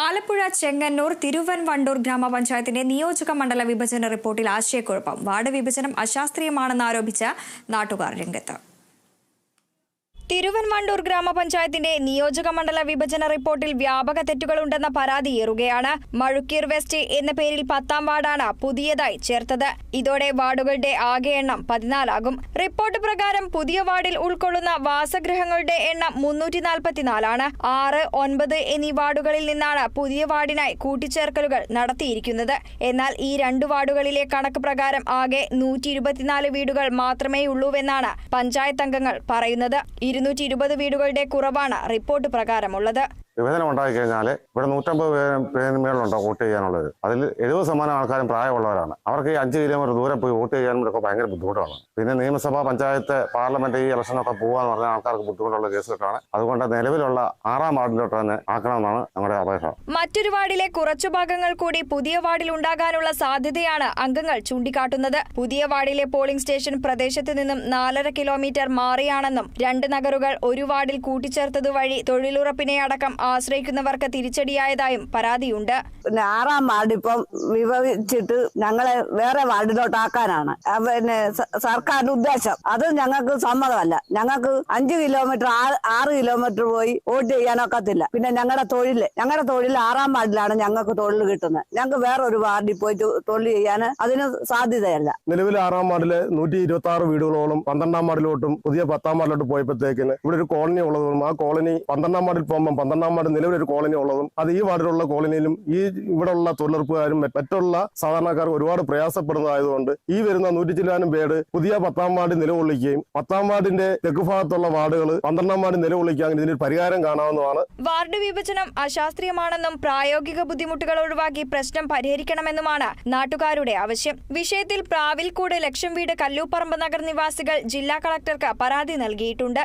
ആലപ്പുഴ ചെങ്ങന്നൂർ തിരുവൻവണ്ടൂർ ഗ്രാമപഞ്ചായത്തിന്റെ നിയോജക മണ്ഡല വിഭജന റിപ്പോർട്ടിൽ ആശയക്കുഴപ്പം. വാർഡ് വിഭജനം അശാസ്ത്രീയമാണെന്ന് ആരോപിച്ച നാട്ടുകാർ രംഗത്ത്. തിരുവൻവണ്ടൂർ ഗ്രാമപഞ്ചായത്തിന്റെ നിയോജക മണ്ഡല വിഭജന റിപ്പോർട്ടിൽ വ്യാപക തെറ്റുകളുണ്ടെന്ന പരാതി ഏറുകയാണ്. മഴുക്കീർ വെസ്റ്റ് എന്ന പേരിൽ പത്താം വാർഡാണ് പുതിയതായി ചേർത്തത്. ഇതോടെ വാർഡുകളുടെ ആകെ എണ്ണം പതിനാലാകും. റിപ്പോർട്ട് പ്രകാരം പുതിയ വാർഡിൽ ഉൾക്കൊള്ളുന്ന വാസഗൃഹങ്ങളുടെ എണ്ണം മുന്നൂറ്റി നാൽപ്പത്തിനാലാണ് ആറ് ഒൻപത് എന്നീ വാർഡുകളിൽ നിന്നാണ് പുതിയ വാർഡിനായി കൂട്ടിച്ചേർക്കലുകൾ നടത്തിയിരിക്കുന്നത്. എന്നാൽ ഈ രണ്ടു വാർഡുകളിലെ കണക്ക് പ്രകാരം ആകെ നൂറ്റി വീടുകൾ മാത്രമേയുള്ളൂവെന്നാണ് പഞ്ചായത്ത് അംഗങ്ങൾ പറയുന്നത്. ഇരുന്നൂറ്റി ഇരുപത് വീടുകളുടെ കുറവാണ് റിപ്പോർട്ട് പ്രകാരമുള്ളത്. വിഭജനം ഉണ്ടാക്കി കഴിഞ്ഞാൽ ഇവിടെ നൂറ്റമ്പത് പേര് പേരിന് മേളുണ്ടോ വോട്ട് ചെയ്യാനുള്ളത്. അതിൽ എഴുപത് ശതമാനം ആൾക്കാരും പ്രായമുള്ളവരാണ്. അവർക്ക് ഈ അഞ്ച് കിലോമീറ്റർ ദൂരെ പോയി വോട്ട് ചെയ്യാനും ഒക്കെ ഭയങ്കര ബുദ്ധിമുട്ടാണ്. പിന്നെ നിയമസഭാ പഞ്ചായത്ത് പാർലമെന്റ് ഈ ഇലക്ഷനൊക്കെ പോകാന്ന് പറഞ്ഞാൽ ആൾക്കാർക്ക് ബുദ്ധിമുട്ടുള്ള കേസുകളാണ് അതുകൊണ്ട് നിലവിലുള്ള ആറാം വാർഡിലോട്ട് തന്നെ ആക്കണമെന്നാണ് നമ്മുടെ അപേക്ഷ. മറ്റൊരു വാർഡിലെ കുറച്ചു ഭാഗങ്ങൾ കൂടി പുതിയ വാർഡിൽ ഉണ്ടാകാനുള്ള സാധ്യതയാണ് അംഗങ്ങൾ ചൂണ്ടിക്കാട്ടുന്നത്. പുതിയ വാർഡിലെ പോളിംഗ് സ്റ്റേഷൻ പ്രദേശത്ത് നിന്നും നാലര കിലോമീറ്റർ മാറിയാണെന്നും രണ്ട് നഗറുകൾ ഒരു വാർഡിൽ കൂട്ടിച്ചേർത്തതുവഴി തൊഴിലുറപ്പിനെ അടക്കം ആശ്രയിക്കുന്നവർക്ക് തിരിച്ചടിയായതായും പരാതിയുണ്ട്. പിന്നെ ആറാം വാർഡ് ഇപ്പം വിഭജിച്ചിട്ട് ഞങ്ങളെ വേറെ വാർഡിലോട്ടാക്കാനാണ്. പിന്നെ സർക്കാരിന്റെ ഉദ്ദേശം. അത് ഞങ്ങൾക്ക് സമ്മതമല്ല. ഞങ്ങൾക്ക് അഞ്ച് കിലോമീറ്റർ ആറ് കിലോമീറ്റർ പോയി വോട്ട് ചെയ്യാനൊക്കത്തില്ല. പിന്നെ ഞങ്ങളുടെ തൊഴിൽ ഞങ്ങളുടെ തൊഴിൽ ആറാം വാർഡിലാണ് ഞങ്ങൾക്ക് തൊഴിൽ കിട്ടുന്നത്. ഞങ്ങൾക്ക് വേറെ ഒരു വാർഡിൽ പോയിട്ട് തൊഴിൽ ചെയ്യാൻ അതിന് സാധ്യതയല്ല. നിലവിൽ ആറാം വാർഡിലെ നൂറ്റി ഇരുപത്തി ആറ് വീടുകളോളം പന്ത്രണ്ടാം വാർഡിലോട്ടും പുതിയ പത്താം വാർഡിലോട്ട് പോയപ്പോഴത്തേക്കിന് ഇവിടെ ഒരു കോളനി ഉള്ളതും ആ കോളനി പന്ത്രണ്ടാം വാർഡിൽ പോകുമ്പോൾ പന്ത്രണ്ടാം വാർഡ് നിലവിലൊരു കോളനി ഉള്ളതും അത് ഈ വാർഡിലുള്ള കോളനിയിലും ഈ ഇവിടെയുള്ള തൊഴിലുറപ്പുകാരും മറ്റുള്ള സാധാരണക്കാർ ഒരുപാട് പ്രയാസപ്പെടുന്നതായതുകൊണ്ട് ഈ വരുന്ന നൂറ്റി ചില്ലാനും പേര് പുതിയ പത്താം വാർഡ് നിലകൊള്ളിക്കുകയും പത്താം വാർഡിന്റെ തെക്ക് ഭാഗത്തുള്ള വാർഡുകൾ പന്ത്രണ്ടാം വാർഡ് നിലകൊള്ളിക്കുകയും ഇതിനൊരു പരിഹാരം കാണാവുന്നതാണ്. വാർഡ് വിഭജനം അശാസ്ത്രീയമാണെന്നും പ്രായോഗിക ബുദ്ധിമുട്ടുകൾ ഒഴിവാക്കി പ്രശ്നം പരിഹരിക്കണമെന്നുമാണ് നാട്ടുകാരുടെ ആവശ്യം. വിഷയത്തിൽ പ്രാവിൽക്കൂട് ലക്ഷം വീട് കല്ലൂപ്പറമ്പ് നഗർ നിവാസികൾ ജില്ലാ കളക്ടർക്ക് പരാതി നൽകിയിട്ടുണ്ട്.